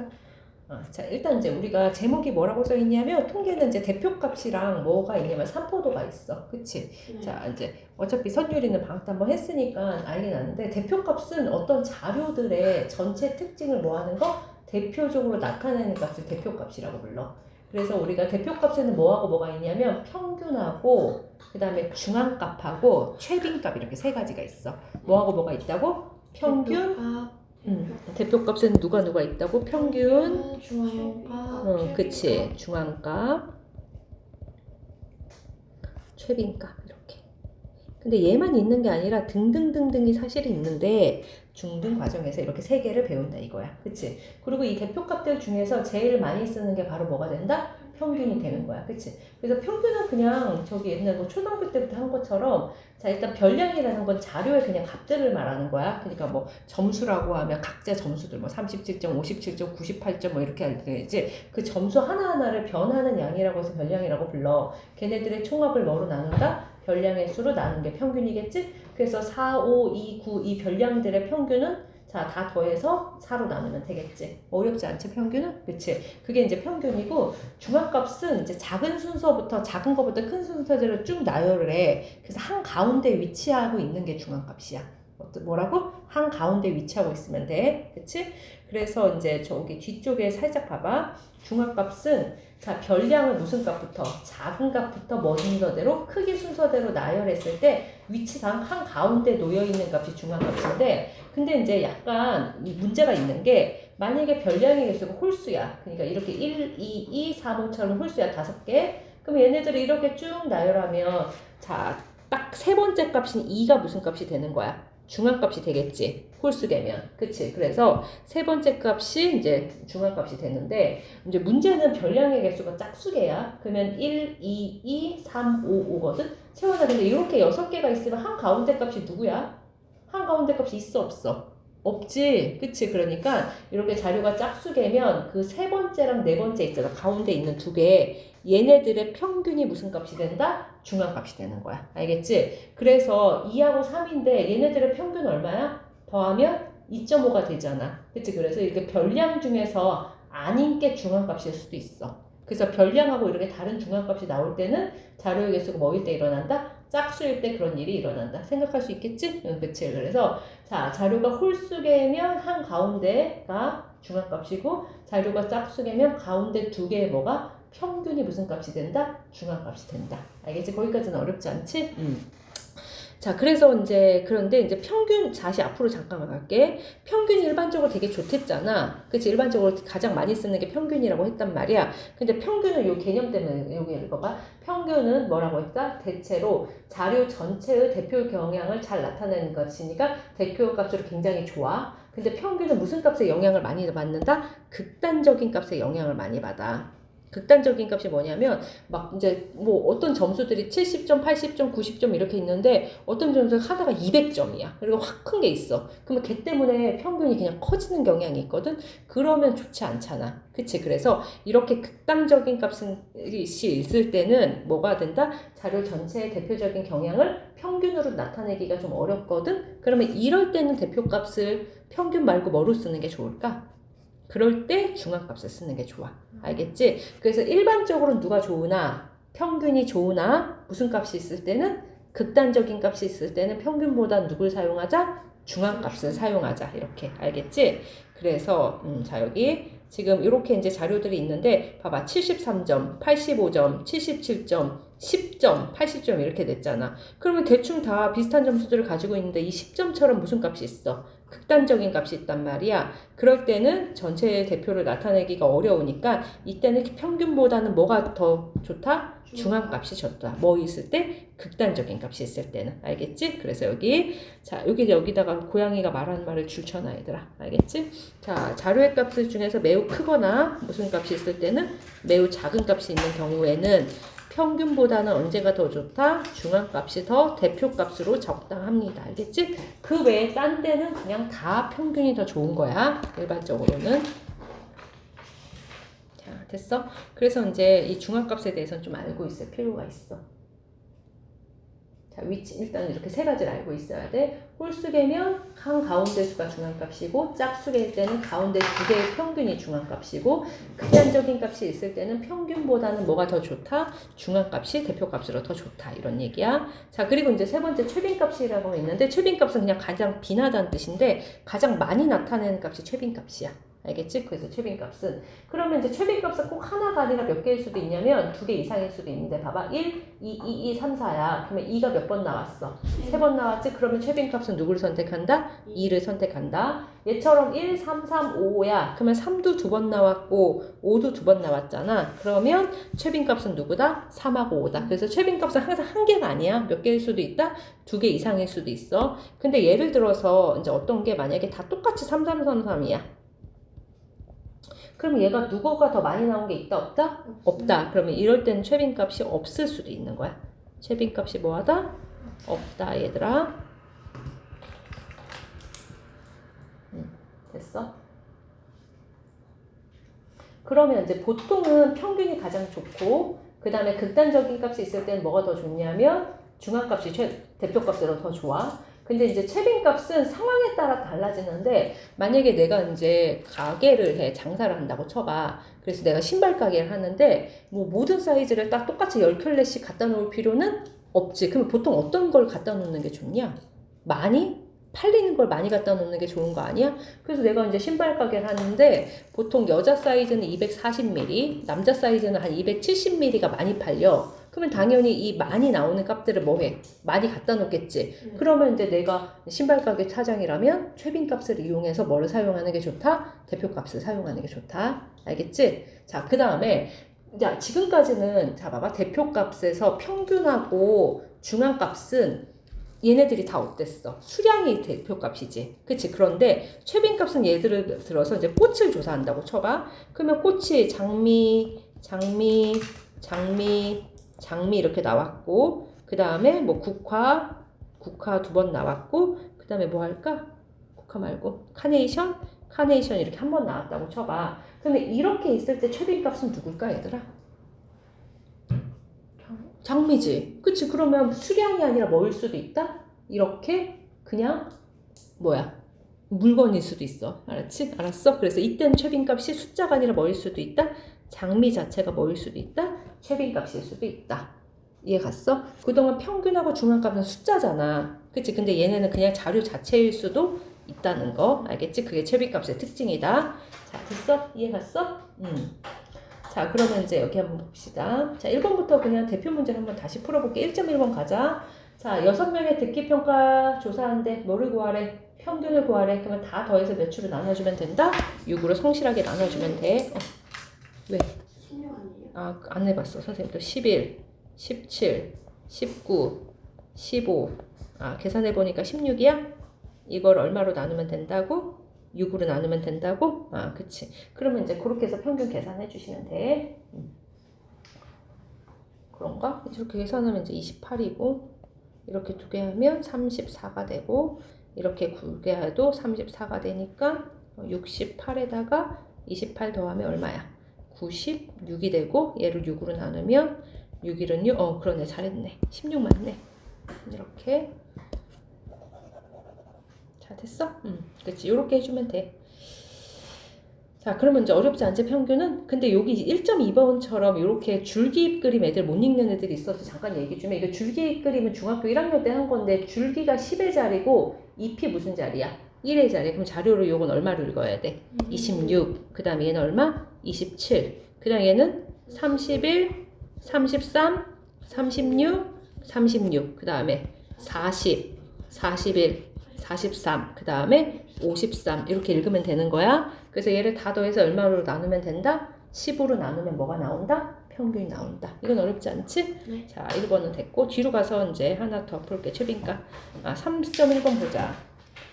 있으니까. 어, 자, 일단 이제 우리가 제목이 뭐라고 써 있냐면 통계는 이제 대표값이랑 뭐가 있냐면 산포도가 있어. 그치? 네. 자, 이제 어차피 선율이는 방학 때 한번 했으니까 알긴 아는데 대표값은 어떤 자료들의 전체 특징을 모아는 거 대표적으로 나타내는 값을 대표값이라고 불러. 그래서 우리가 대표값에는 뭐하고 뭐가 있냐면 평균하고 그다음에 중앙값하고 최빈값 이렇게 세 가지가 있어. 뭐하고 뭐가 있다고? 평균, 대표값, 음, 대표값에는 누가 누가 있다고? 평균, 대표값, 중앙값, 어, 그치. 중앙값, 최빈값 이렇게. 근데 얘만 있는 게 아니라 등등등등이 사실은 있는데 중등 과정에서 이렇게 세 개를 배운다 이거야. 그치? 그리고 이 대표값들 중에서 제일 많이 쓰는 게 바로 뭐가 된다? 평균이 되는 거야. 그치? 그래서 평균은 그냥 저기 옛날 뭐 초등학교 때부터 한 것처럼 자, 일단 별량이라는 건 자료의 그냥 값들을 말하는 거야. 그러니까 뭐 점수라고 하면 각자 점수들 뭐 37점, 57점, 98점 뭐 이렇게 할 때지 그 점수 하나하나를 변하는 양이라고 해서 별량이라고 불러. 걔네들의 총합을 뭐로 나눈다? 별량의 수로 나눈 게 평균이겠지? 그래서 4, 5, 2, 9 이 별량들의 평균은 자, 다 더해서 4로 나누면 되겠지. 어렵지 않지, 평균은? 그치? 그게 이제 평균이고, 중앙값은 이제 작은 순서부터, 작은 것부터 큰 순서대로 쭉 나열을 해. 그래서 한 가운데 위치하고 있는 게 중앙값이야. 뭐라고? 한 가운데 위치하고 있으면 돼. 그치? 그래서 이제 저기 뒤쪽에 살짝 봐봐. 중앙값은 자, 별량을 무슨 값부터? 작은 값부터 먼 순서대로, 크기 순서대로 나열했을 때 위치상 한 가운데 놓여 있는 값이 중앙값인데, 근데 이제 약간 이 문제가 있는 게 만약에 별량의 개수가 홀수야. 그러니까 이렇게 1, 2, 2, 3, 5처럼 홀수야. 다섯 개. 그럼 얘네들을 이렇게 쭉 나열하면 자, 딱 세 번째 값인 2가 무슨 값이 되는 거야? 중앙값이 되겠지. 홀수 되면. 그치? 그래서 세 번째 값이 이제 중앙값이 되는데 이제 문제는 별량의 개수가 짝수개야. 그러면 1, 2, 2, 3, 5, 5거든. 채원아 근데 이렇게 여섯 개가 있으면 한 가운데 값이 누구야? 한 가운데 값이 있어 없어? 없지. 그치? 그러니까 이렇게 자료가 짝수개면 그 세 번째랑 네 번째 있잖아. 가운데 있는 두 개. 얘네들의 평균이 무슨 값이 된다? 중앙값이 되는 거야. 알겠지? 그래서 2하고 3인데 얘네들의 평균 얼마야? 더하면 2.5가 되잖아. 그치? 그래서 이렇게 별량 중에서 아닌 게 중앙값일 수도 있어. 그래서 별량하고 이렇게 다른 중앙값이 나올 때는 자료의 개수가 뭐일 때 일어난다? 짝수일 때 그런 일이 일어난다. 생각할 수 있겠지? 응, 그치? 그래서 자, 자료가 홀수개면 한 가운데가 중앙값이고 자료가 짝수개면 가운데 두 개의 뭐가 평균이 무슨 값이 된다? 중앙값이 된다. 알겠지? 거기까지는 어렵지 않지? 음. 자, 그래서 이제 그런데 이제 평균 다시 앞으로 잠깐만 갈게. 평균이 일반적으로 되게 좋댔잖아. 그치? 일반적으로 가장 많이 쓰는 게 평균이라고 했단 말이야. 근데 평균은 요 개념 때문에 여기 읽어봐. 평균은 뭐라고 했다? 대체로 자료 전체의 대표 경향을 잘 나타내는 것이니까 대표 값으로 굉장히 좋아. 근데 평균은 무슨 값에 영향을 많이 받는다? 극단적인 값에 영향을 많이 받아. 극단적인 값이 뭐냐면 막 이제 뭐 어떤 점수들이 70점, 80점, 90점 이렇게 있는데 어떤 점수가 하나가 200점이야. 그리고 확 큰 게 있어. 그러면 걔 때문에 평균이 그냥 커지는 경향이 있거든. 그러면 좋지 않잖아. 그치? 그래서 이렇게 극단적인 값이 있을 때는 뭐가 된다? 자료 전체의 대표적인 경향을 평균으로 나타내기가 좀 어렵거든. 그러면 이럴 때는 대표값을 평균 말고 뭐로 쓰는 게 좋을까? 그럴 때 중앙값을 쓰는 게 좋아. 알겠지? 그래서 일반적으로 누가 좋으나 평균이 좋으나 무슨 값이 있을 때는 극단적인 값이 있을 때는 평균보다 누굴 사용하자? 중앙값을 사용하자. 이렇게 알겠지? 그래서 음, 자 여기 지금 이렇게 이제 자료들이 있는데 봐봐 73점, 85점, 77점, 10점, 80점 이렇게 됐잖아. 그러면 대충 다 비슷한 점수들을 가지고 있는데 이 10점처럼 무슨 값이 있어? 극단적인 값이 있단 말이야. 그럴 때는 전체의 대표를 나타내기가 어려우니까 이때는 평균보다는 뭐가 더 좋다? 중앙 값이 좋다. 뭐 있을 때? 극단적인 값이 있을 때는. 알겠지? 그래서 여기 자 여기 여기다가 고양이가 말하는 말을 줄쳐놔 얘들아. 알겠지? 자 자료의 값을 중에서 매우 크거나 무슨 값이 있을 때는 매우 작은 값이 있는 경우에는 평균보다는 언제가 더 좋다? 중앙값이 더 대표값으로 적당합니다. 알겠지? 그 외에 딴 데는 그냥 다 평균이 더 좋은 거야. 일반적으로는. 자, 됐어? 그래서 이제 이 중앙값에 대해서는 좀 알고 있을 필요가 있어. 자, 위치 일단 이렇게 세 가지를 알고 있어야 돼. 홀수계면 한 가운데 수가 중앙값이고 짝수계일 때는 가운데 두 개의 평균이 중앙값이고 극단적인 값이 있을 때는 평균보다는 뭐가 더 좋다? 중앙값이 대표값으로 더 좋다 이런 얘기야. 자 그리고 이제 세 번째 최빈값이라고 있는데 최빈값은 그냥 가장 빈하다는 뜻인데 가장 많이 나타내는 값이 최빈값이야. 알겠지? 그래서 최빈값은 그러면 이제 최빈값은 꼭 하나가 아니라 몇 개일 수도 있냐면 두 개 이상일 수도 있는데 봐봐 1, 2, 2, 2, 3, 4야 그러면 2가 몇 번 나왔어? 세 번 나왔지? 그러면 최빈값은 누구를 선택한다? 2를 선택한다 얘처럼 1, 3, 3, 5야 그러면 3도 두 번 나왔고 5도 두 번 나왔잖아 그러면 최빈값은 누구다? 3하고 5다 그래서 최빈값은 항상 한 개가 아니야 몇 개일 수도 있다? 두 개 이상일 수도 있어 근데 예를 들어서 이제 어떤 게 만약에 다 똑같이 3, 3, 3, 3이야 그럼 얘가 누구가 더 많이 나온 게 있다 없다? 없다. 그러면 이럴 때는 최빈 값이 없을 수도 있는 거야. 최빈 값이 뭐하다? 없다 얘들아. 음, 됐어? 그러면 이제 보통은 평균이 가장 좋고 그 다음에 극단적인 값이 있을 때는 뭐가 더 좋냐면 중앙값이 최, 대표값으로 더 좋아. 근데 이제 최빈값은 상황에 따라 달라지는데 만약에 내가 이제 가게를 해 장사를 한다고 쳐봐 그래서 내가 신발 가게를 하는데 뭐 모든 사이즈를 딱 똑같이 10켤레씩 갖다 놓을 필요는 없지 그럼 보통 어떤 걸 갖다 놓는 게 좋냐 많이 팔리는 걸 많이 갖다 놓는 게 좋은 거 아니야? 그래서 내가 이제 신발 가게를 하는데 보통 여자 사이즈는 240mm, 남자 사이즈는 한 270mm가 많이 팔려. 그러면 당연히 이 많이 나오는 값들을 뭐 해? 많이 갖다 놓겠지. 그러면 이제 내가 신발 가게 사장이라면 최빈 값을 이용해서 뭐를 사용하는 게 좋다? 대표 값을 사용하는 게 좋다. 알겠지? 자, 그 다음에 자, 지금까지는 자 봐봐. 대표 값에서 평균하고 중앙 값은 얘네들이 다 어땠어? 수량이 대표값이지. 그치? 그런데 최빈값은 예를 들어서 이제 꽃을 조사한다고 쳐봐. 그러면 꽃이 장미, 장미, 장미, 장미 이렇게 나왔고, 그 다음에 뭐 국화, 국화 두 번 나왔고, 그 다음에 뭐 할까? 국화 말고, 카네이션, 카네이션 이렇게 한 번 나왔다고 쳐봐. 그러면 이렇게 있을 때 최빈값은 누굴까, 얘들아? 장미지. 그치? 그러면 수량이 아니라 뭐일 수도 있다? 이렇게 그냥 뭐야? 물건일 수도 있어. 알았지? 알았어? 그래서 이때는 최빈값이 숫자가 아니라 뭐일 수도 있다? 장미 자체가 뭐일 수도 있다? 최빈값일 수도 있다. 이해 갔어? 그동안 평균하고 중앙값은 숫자잖아. 그치? 근데 얘네는 그냥 자료 자체일 수도 있다는 거. 알겠지? 그게 최빈값의 특징이다. 자, 됐어? 이해 갔어? 음. 자, 그러면 이제 여기 한번 봅시다. 자, 1번부터 그냥 대표 문제를 한번 다시 풀어볼게. 1.1번 가자. 자, 6명의 듣기평가 조사하는데 뭐를 구하래? 평균을 구하래. 그러면 다 더해서 몇으로 나눠주면 된다? 6으로 성실하게 나눠주면 돼. 어, 왜? 16 아니에요? 아, 안 해봤어. 선생님도 11, 17, 19, 15. 아, 계산해보니까 16이야? 이걸 얼마로 나누면 된다고? 6으로 나누면 된다고? 아, 그치. 그러면 이제 그렇게 해서 평균 계산해 주시면 돼. 음. 그런가? 이렇게 계산하면 이제 28이고, 이렇게 두 개 하면 34가 되고, 이렇게 두개 해도 34가 되니까 68에다가 28 더하면 얼마야? 96이 되고, 얘를 6으로 나누면 6일은 6, 어, 그러네. 잘했네. 16 맞네. 이렇게. 자, 됐어? 음, 그치. 요렇게 해주면 돼. 자, 그러면 이제 어렵지 않지, 평균은? 근데 여기 1.2번처럼 이렇게 줄기 그림 애들 못 읽는 애들이 있어서 잠깐 얘기 좀 해. 이거 줄기 그림은 중학교 1학년 때 한 건데, 줄기가 10의 자리고, 잎이 무슨 자리야? 1의 자리. 그럼 자료로 요건 얼마를 읽어야 돼? 26. 그 다음에 얘는 얼마? 27. 그 다음에 얘는 31, 33, 36, 36. 그 다음에 40, 41, 43. 그 다음에 53. 이렇게 읽으면 되는 거야. 그래서 얘를 다 더해서 얼마로 나누면 된다? 10으로 나누면 뭐가 나온다? 평균이 나온다. 이건 어렵지 않지? 네. 자, 1번은 됐고, 뒤로 가서 이제 하나 더 풀게. 최빈값. 아, 3.1번 보자.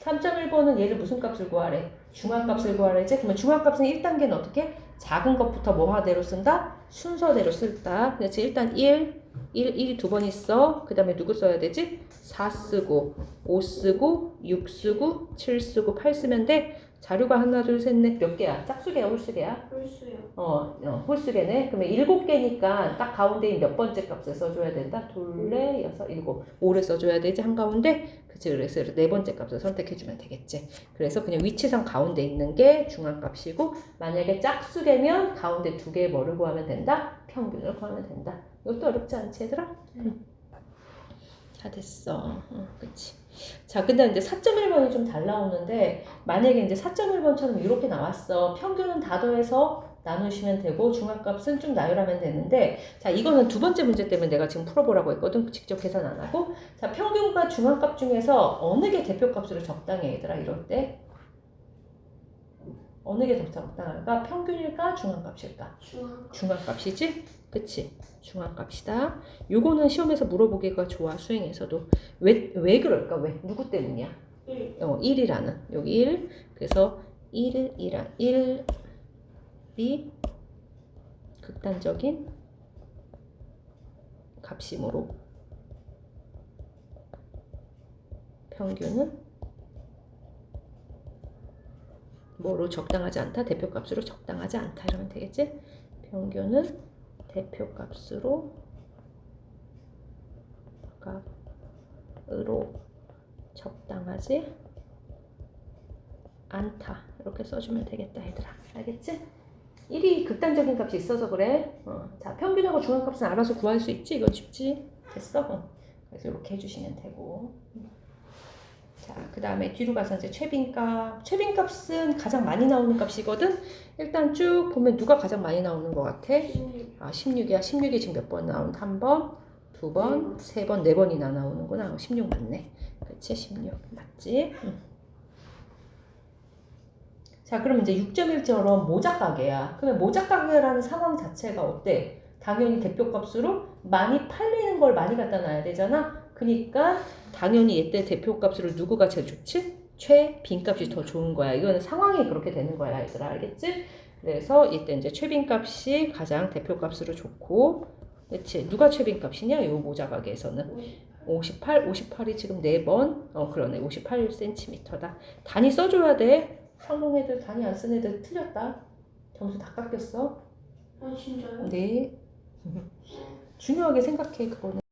3.1번은 얘를 무슨 값을 구하래? 중앙값을 구하래지? 그러면 중앙값은 1단계는 어떻게? 작은 것부터 뭐하대로 쓴다? 순서대로 쓸다. 그래서 일단 1, 1, 1이 두 번 있어. 그 다음에 누구 써야 되지? 4 쓰고, 5 쓰고, 6 쓰고, 7 쓰고, 8 쓰면 돼. 자료가 하나, 둘, 셋, 넷 몇 개야? 짝수개야, 홀수개야? 홀수요. 어, 어 홀수개네. 그러면 일곱 개니까 딱 가운데인 몇 번째 값을 써줘야 된다? 둘, 넷, 여섯, 일곱. 오를 써줘야 되지, 한 가운데? 그치, 그래서 네 번째 값을 선택해주면 되겠지. 그래서 그냥 위치상 가운데 있는 게 중앙값이고, 만약에 짝수개면 가운데 두 개 뭐를 구하면 된다? 평균을 구하면 된다. 이것도 어렵지 않지, 얘들아? 응. 다 됐어. 어, 그치. 자, 근데 이제 4.1번이 좀 잘 나오는데, 만약에 이제 4.1번처럼 이렇게 나왔어. 평균은 다 더해서 나누시면 되고, 중앙값은 좀 나열하면 되는데, 자, 이거는 두 번째 문제 때문에 내가 지금 풀어보라고 했거든. 직접 계산 안 하고. 자, 평균과 중앙값 중에서 어느 게 대표값으로 적당해, 얘들아, 이럴 때? 어느 게 더 적당할까? 평균일까? 중앙값일까? 중앙. 중앙값이지? 그치? 중앙값이다. 요거는 시험에서 물어보기가 좋아, 수행에서도. 왜, 왜 그럴까? 왜? 누구 때문이야? 1. 어, 1이라는. 여기 1. 그래서 1, 1이란 1이 극단적인 값이므로 평균은 뭐로 적당하지 않다? 대표값으로 적당하지 않다. 이러면 되겠지? 평균은 대표값으로 값으로 적당하지 않다. 이렇게 써주면 되겠다, 얘들아. 알겠지? 1이 극단적인 값이 있어서 그래. 어, 자, 평균하고 중앙값은 알아서 구할 수 있지? 이건 쉽지? 됐어? 어. 그래서 이렇게 해주시면 되고. 자, 그 다음에 뒤로 가서 이제 최빈값. 최빈값은 가장 많이 나오는 값이거든? 일단 쭉 보면 누가 가장 많이 나오는 것 같아? 16. 아, 16이야. 16이 지금 몇 번 나온? 한 번, 두 번, 세 번, 네 번이나 나오는구나. 16 맞네. 그치? 16 맞지? 응. 자, 그럼 이제 6.1처럼 모작가게야. 그러면 모작가게라는 상황 자체가 어때? 당연히 대표값으로 많이 팔리는 걸 많이 갖다 놔야 되잖아? 그니까 당연히 이때 대표값으로 누구가 제일 좋지? 최빈값이 더 좋은 거야. 이거는 상황이 그렇게 되는 거야, 얘들아. 알겠지? 그래서 이때 이제 최빈값이 가장 대표값으로 좋고, 그치? 누가 최빈값이냐? 요 모자 가게에서는 58, 58이 지금 4번, 어 그러네, 58cm다. 단위 써줘야 돼. 상동 애들 단위 안 쓴 애들 틀렸다. 점수 다 깎였어. 아 진짜요? 네. 중요하게 생각해 그거는.